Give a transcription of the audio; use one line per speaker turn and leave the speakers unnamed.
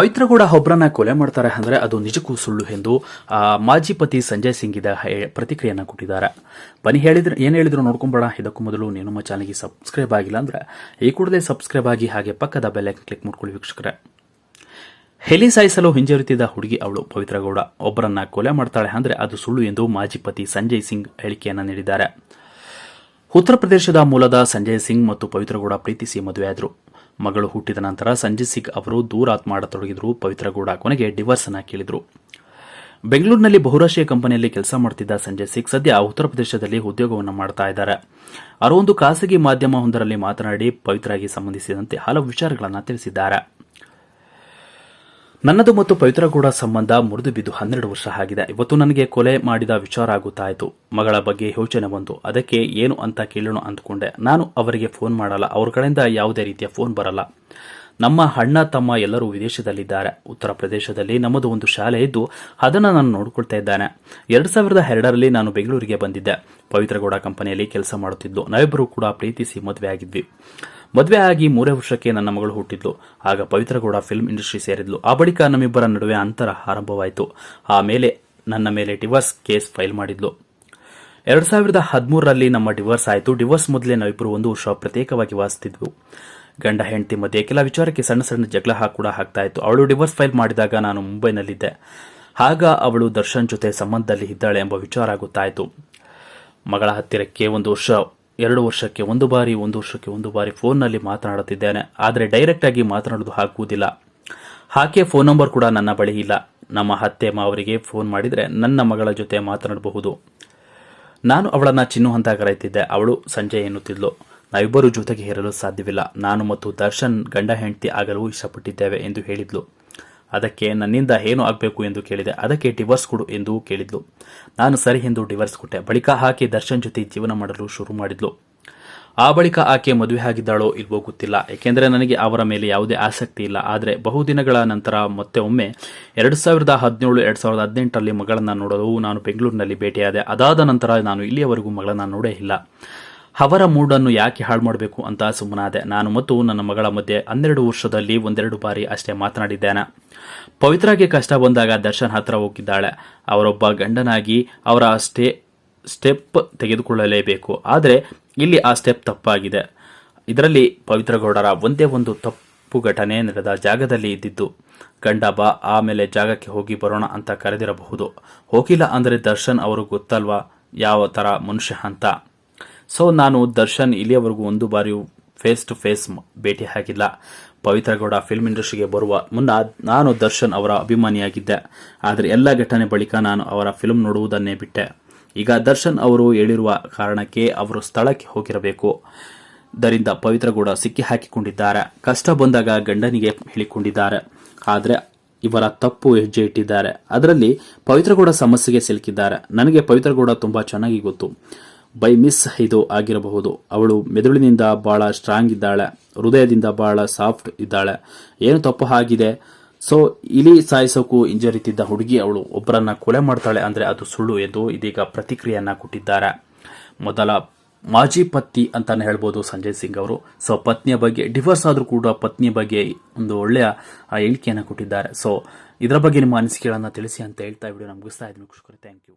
ಪವಿತ್ರಗೌಡ ಒಬ್ಬರನ್ನ ಕೊಲೆ ಮಾಡ್ತಾರೆ ಅಂದ್ರೆ ಅದು ನಿಜಕ್ಕೂ ಸುಳ್ಳು ಎಂದು ಮಾಜಿ ಪತಿ ಸಂಜಯ್ ಸಿಂಗ್ ಇದ ಪ್ರತಿಕ್ರಿಯೆಯನ್ನ ಕೊಟ್ಟಿದ್ದಾರೆ. ಬನ್ನಿ ಹೇಳಿದ್ರೆ, ಏನು ಹೇಳಿದ್ರು ನೋಡ್ಕೊಂಬೇಡ ಇದಕ್ಕೂ ಮೊದಲು ನೀವು ನಮ್ಮ ಚಾನಲ್ಗೆ ಸಬ್ಸ್ಕ್ರೈಬ್ ಆಗಿಲ್ಲ ಅಂದ್ರೆ, ಈ ಕೂಡಲೇ ಸಬ್ಸ್ಕ್ರೈಬ್ ಆಗಿ ಹಾಗೆ ಪಕ್ಕದ ಬೆಲ್ ಕ್ಲಿಕ್ ಮಾಡ್ಕೊಳ್ಳಿ ವೀಕ್ಷಕರೇ. ಹೆಲಿ ಸಾಯಿಸಲು ಹಿಂಜರಿತಿದ್ದ ಹುಡುಗಿ ಅವಳು ಪವಿತ್ರಗೌಡ. ಒಬ್ಬರನ್ನ ಕೊಲೆ ಮಾಡ್ತಾಳೆ ಅಂದ್ರೆ ಅದು ಸುಳ್ಳು ಎಂದು ಮಾಜಿ ಪತಿ ಸಂಜಯ್ ಸಿಂಗ್ ಹೇಳಿಕೆಯನ್ನ ನೀಡಿದ್ದಾರೆ. ಉತ್ತರ ಪ್ರದೇಶದ ಮೂಲದ ಸಂಜಯ್ ಸಿಂಗ್ ಮತ್ತು ಪವಿತ್ರಗೌಡ ಪ್ರೀತಿಸಿ ಮದುವೆಯಾದರು. ಮಗಳು ಹುಟ್ಟಿದ ನಂತರ ಸಂಜಯ್ ಸಿಂಗ್ ಅವರು ದೂರ ಮಾಡತೊಡಗಿದ್ರು ಪವಿತ್ರಗೌಡ ಕೊನೆಗೆ ಡಿವೋರ್ಸ್ ಅನ್ನ ಕೇಳಿದ್ರು. ಬೆಂಗಳೂರಿನಲ್ಲಿ ಬಹುರಾಷ್ಟ್ರೀಯ ಕಂಪನಿಯಲ್ಲಿ ಕೆಲಸ ಮಾಡುತ್ತಿದ್ದ ಸಂಜಯ್ ಸಿಂಗ್ ಸದ್ಯ ಉತ್ತರ ಪ್ರದೇಶದಲ್ಲಿ ಉದ್ಯೋಗವನ್ನು ಮಾಡ್ತಾ ಇದ್ದಾರೆ. ಅವರು ಒಂದು ಖಾಸಗಿ ಮಾಧ್ಯಮವೊಂದರಲ್ಲಿ ಮಾತನಾಡಿ, ಪವಿತ್ರಾಗಿ ಸಂಬಂಧಿಸಿದಂತೆ ಹಲವು ವಿಚಾರಗಳನ್ನು ತಿಳಿಸಿದ್ದಾರೆ. ನನ್ನದು ಮತ್ತು ಪವಿತ್ರಗೌಡ ಸಂಬಂಧ ಮುರಿದು ಬಿದ್ದು ಹನ್ನೆರಡು ವರ್ಷ ಆಗಿದೆ. ಇವತ್ತು ನನಗೆ ಕೊಲೆ ಮಾಡಿದ ವಿಚಾರ ಆಗುತ್ತಾಯಿತು ಮಗಳ ಬಗ್ಗೆ ಯೋಚನೆ ಬಂತು. ಅದಕ್ಕೆ ಏನು ಅಂತ ಕೇಳೋಣ ಅಂದ್ಕೊಂಡೆ. ನಾನು ಅವರಿಗೆ ಫೋನ್ ಮಾಡಲ್ಲ. ಅವ್ರ ಕಡೆಯಿಂದ ಯಾವುದೇ ರೀತಿಯ ಫೋನ್ ಬರಲ್ಲ. ನಮ್ಮ ಅಣ್ಣ, ತಮ್ಮ ಎಲ್ಲರೂ ವಿದೇಶದಲ್ಲಿದ್ದಾರೆ. ಉತ್ತರ ಪ್ರದೇಶದಲ್ಲಿ ನಮ್ಮದು ಒಂದು ಶಾಲೆ ಇದ್ದು ಅದನ್ನು ನಾನು ನೋಡಿಕೊಳ್ತಾ ಇದ್ದಾನೆ. ಎರಡು ಸಾವಿರದ ಎರಡರಲ್ಲಿ ನಾನು ಬೆಂಗಳೂರಿಗೆ ಬಂದಿದ್ದೆ. ಪವಿತ್ರಗೌಡ ಕಂಪನಿಯಲ್ಲಿ ಕೆಲಸ ಮಾಡುತ್ತಿದ್ದು ನಾವಿಬ್ಬರು ಕೂಡ ಪ್ರೀತಿಸಿ ಮದುವೆ ಆಗಿದ್ವಿ. ಮದುವೆ ಆಗಿ ಮೂರೇ ವರ್ಷಕ್ಕೆ ನನ್ನ ಮಗಳು ಹುಟ್ಟಿದ್ಲು. ಆಗ ಪವಿತ್ರಗೌಡ ಫಿಲ್ಮ್ ಇಂಡಸ್ಟ್ರಿ ಸೇರಿದ್ಲು. ಆ ಬಳಿಕ ನಮ್ಮಿಬ್ಬರ ನಡುವೆ ಅಂತರ ಆರಂಭವಾಯಿತು. ಆಮೇಲೆ ನನ್ನ ಮೇಲೆ ಡಿವರ್ಸ್ ಕೇಸ್ ಫೈಲ್ ಮಾಡಿದ್ಲು. ಎರಡ್ ಸಾವಿರದ ಹದಿಮೂರರಲ್ಲಿ ನಮ್ಮ ಡಿವೋರ್ಸ್ ಆಯಿತು. ಡಿವೋರ್ಸ್ ಮೊದಲೇ ನಾವಿಬ್ಬರು ಒಂದು ವರ್ಷ ಪ್ರತ್ಯೇಕವಾಗಿ ವಾಸಿಸಿದ್ವು ಗಂಡ, ಹೆಂಡತಿ ಮಧ್ಯೆ ಕೆಲ ವಿಚಾರಕ್ಕೆ ಸಣ್ಣ ಸಣ್ಣ ಜಗಳ ಕೂಡ ಆಗ್ತಾ ಇತ್ತು. ಅವಳು ಡಿವೋರ್ಸ್ ಫೈಲ್ ಮಾಡಿದಾಗ ನಾನು ಮುಂಬೈನಲ್ಲಿದ್ದೆ. ಆಗ ಅವಳು ದರ್ಶನ್ ಜೊತೆ ಸಂಬಂಧದಲ್ಲಿ ಇದ್ದಾಳೆ ಎಂಬ ವಿಚಾರ ಗೊತ್ತಾಯಿತು. ಮಗಳ ಹತ್ತಿರಕ್ಕೆ ಒಂದು ವರ್ಷ, ಎರಡು ವರ್ಷಕ್ಕೆ ಒಂದು ಬಾರಿ, ಒಂದು ವರ್ಷಕ್ಕೆ ಒಂದು ಬಾರಿ ಫೋನ್ನಲ್ಲಿ ಮಾತನಾಡುತ್ತಿದ್ದೇನೆ. ಆದರೆ ಡೈರೆಕ್ಟ್ ಆಗಿ ಮಾತನಾಡುವುದು ಹಾಕುವುದಿಲ್ಲ. ಆಕೆ ಫೋನ್ ನಂಬರ್ ಕೂಡ ನನ್ನ ಬಳಿ ಇಲ್ಲ. ನಮ್ಮ ಅತ್ತೆ ಮಾವರಿಗೆ ಫೋನ್ ಮಾಡಿದರೆ ನನ್ನ ಮಗಳ ಜೊತೆ ಮಾತನಾಡಬಹುದು. ನಾನು ಅವಳನ್ನ ಚಿನ್ನು ಅಂತ ಕರೆಯುತ್ತಿದ್ದೆ. ಅವಳು ಸಂಜೆ ಎನ್ನುತ್ತಿದ್ಲು. ನಾವಿಬ್ಬರು ಜೊತೆಗೆ ಹೇರಲು ಸಾಧ್ಯವಿಲ್ಲ. ನಾನು ಮತ್ತು ದರ್ಶನ್ ಗಂಡ ಹೆಂಡತಿ ಆಗಲು ಇಷ್ಟಪಟ್ಟಿದ್ದೇವೆ ಎಂದು ಹೇಳಿದ್ಲು. ಅದಕ್ಕೆ ನನ್ನಿಂದ ಏನು ಆಗಬೇಕು ಎಂದು ಕೇಳಿದೆ. ಅದಕ್ಕೆ ಡಿವರ್ಸ್ ಕೊಡು ಎಂದು ಕೇಳಿದ್ಲು. ನಾನು ಸರಿ ಎಂದು ಡಿವರ್ಸ್ ಕೊಟ್ಟೆ. ಬಳಿಕ ಹಾಕಿ ದರ್ಶನ್ ಜೊತೆ ಜೀವನ ಮಾಡಲು ಶುರು ಮಾಡಿದ್ಲು. ಆ ಬಳಿಕ ಆಕೆ ಮದುವೆ ಆಗಿದ್ದಾಳೋ ಇಲ್ವೋ ಗೊತ್ತಿಲ್ಲ. ಏಕೆಂದರೆ ನನಗೆ ಅವರ ಮೇಲೆ ಯಾವುದೇ ಆಸಕ್ತಿ ಇಲ್ಲ. ಆದರೆ ಬಹುದಿನಗಳ ನಂತರ ಮತ್ತೆ ಒಮ್ಮೆ ಎರಡು ಸಾವಿರದ ಹದಿನೇಳು, ಎರಡು ಸಾವಿರದ ಹದಿನೆಂಟರಲ್ಲಿ ಮಗಳನ್ನು ನೋಡಲು ನಾನು ಬೆಂಗಳೂರಿನಲ್ಲಿ ಭೇಟಿಯಾದೆ. ಅದಾದ ನಂತರ ನಾನು ಇಲ್ಲಿಯವರೆಗೂ ಮಗಳನ್ನು ನೋಡೇ ಇಲ್ಲ. ಅವರ ಮೂಡನ್ನು ಯಾಕೆ ಹಾಳು ಮಾಡಬೇಕು ಅಂತ ಸುಮ್ಮನಾದೆ. ನಾನು ಮತ್ತು ನನ್ನ ಮಗಳ ಮಧ್ಯೆ ಹನ್ನೆರಡು ವರ್ಷದಲ್ಲಿ ಒಂದೆರಡು ಬಾರಿ ಅಷ್ಟೇ ಮಾತನಾಡಿದ್ದೇನೆ. ಪವಿತ್ರಾಗೆ ಕಷ್ಟ ಬಂದಾಗ ದರ್ಶನ್ ಹತ್ರ ಹೋಗಿದ್ದಾಳೆ. ಅವರೊಬ್ಬ ಗಂಡನಾಗಿ ಅವರ ಸ್ಟೇ, ಸ್ಟೆಪ್ ತೆಗೆದುಕೊಳ್ಳಲೇಬೇಕು. ಆದರೆ ಇಲ್ಲಿ ಆ ಸ್ಟೆಪ್ ತಪ್ಪಾಗಿದೆ. ಇದರಲ್ಲಿ ಪವಿತ್ರಗೌಡರ ಒಂದೇ ಒಂದು ತಪ್ಪು ಘಟನೆ ನಡೆದ ಜಾಗದಲ್ಲಿ ಇದ್ದಿದ್ದು ಗಂಡ ಬಾ ಆಮೇಲೆ ಜಾಗಕ್ಕೆ ಹೋಗಿ ಬರೋಣ ಅಂತ ಕರೆದಿರಬಹುದು. ಹೋಗಿಲ್ಲ ಅಂದರೆ ದರ್ಶನ್ ಅವರು ಗೊತ್ತಲ್ವಾ? ಯಾವ ಥರ ಮನುಷ್ಯ ಅಂತ. ಸೊ ನಾನು ದರ್ಶನ್ ಇಲ್ಲಿಯವರೆಗೂ ಒಂದು ಬಾರಿಯೂ ಫೇಸ್ ಟು ಫೇಸ್ ಭೇಟಿ ಆಗಿಲ್ಲ. ಪವಿತ್ರಗೌಡ ಫಿಲ್ಮ್ ಇಂಡಸ್ಟ್ರಿಗೆ ಬರುವ ಮುನ್ನ ನಾನು ದರ್ಶನ್ ಅವರ ಅಭಿಮಾನಿಯಾಗಿದ್ದೆ. ಆದರೆ ಎಲ್ಲ ಘಟನೆ ಬಳಿಕ ನಾನು ಅವರ ಫಿಲ್ಮ್ ನೋಡುವುದನ್ನೇ ಬಿಟ್ಟೆ. ಈಗ ದರ್ಶನ್ ಅವರು ಹೇಳಿರುವ ಕಾರಣಕ್ಕೆ ಅವರು ಸ್ಥಳಕ್ಕೆ ಹೋಗಿರಬೇಕು. ಇದರಿಂದ ಪವಿತ್ರಗೌಡ ಸಿಕ್ಕಿ ಹಾಕಿಕೊಂಡಿದ್ದಾರೆ ಕಷ್ಟ ಬಂದಾಗ ಗಂಡನಿಗೆ ಹೇಳಿಕೊಂಡಿದ್ದಾರೆ. ಆದರೆ ಇವರ ತಪ್ಪು ಹೆಜ್ಜೆ ಇಟ್ಟಿದ್ದಾರೆ. ಅದರಲ್ಲಿ ಪವಿತ್ರಗೌಡ ಸಮಸ್ಯೆಗೆ ಸಿಲುಕಿದ್ದಾರೆ. ನನಗೆ ಪವಿತ್ರಗೌಡ ತುಂಬಾ ಚೆನ್ನಾಗಿ ಗೊತ್ತು. ಬೈ ಮಿಸ್ ಇದು ಆಗಿರಬಹುದು. ಅವಳು ಮೆದುಳಿನಿಂದ ಬಹಳ ಸ್ಟ್ರಾಂಗ್ ಇದ್ದಾಳೆ. ಹೃದಯದಿಂದ ಬಹಳ ಸಾಫ್ಟ್ ಇದ್ದಾಳೆ. ಏನು ತಪ್ಪು ಆಗಿದೆ? ಸೊ ಇಲಿ ಸಾಯಿಸೋಕು ಹಿಂಜರಿತಿದ್ದ ಹುಡುಗಿ ಅವಳು ಒಬ್ಬರನ್ನ ಕೊಲೆ ಮಾಡ್ತಾಳೆ ಅಂದ್ರೆ ಅದು ಸುಳ್ಳು ಎಂದು ಇದೀಗ ಪ್ರತಿಕ್ರಿಯೆಯನ್ನ ಕೊಟ್ಟಿದ್ದಾರೆ. ಮೊದಲ ಮಾಜಿ ಪತ್ನಿ ಅಂತಾನೆ ಹೇಳ್ಬೋದು ಸಂಜಯ್ ಸಿಂಗ್ ಅವರು. ಸೊ ಪತ್ನಿಯ ಬಗ್ಗೆ ಡಿವೋರ್ಸ್ ಆದರೂ ಕೂಡ ಪತ್ನಿಯ ಬಗ್ಗೆ ಒಂದು ಒಳ್ಳೆಯ ಹೇಳಿಕೆಯನ್ನು ಕೊಟ್ಟಿದ್ದಾರೆ. ಸೊ ಇದರ ಬಗ್ಗೆ ನಿಮ್ಮ ಅನಿಸಿಕೆಗಳನ್ನು ತಿಳಿಸಿ ಅಂತ ಹೇಳ್ತಾ ವಿಡಿಯೋ ನಮಗಿಸ್ತಾ ಇದ್ದೀನಿ. ಆಯ್ತು ಥ್ಯಾಂಕ್ ಯು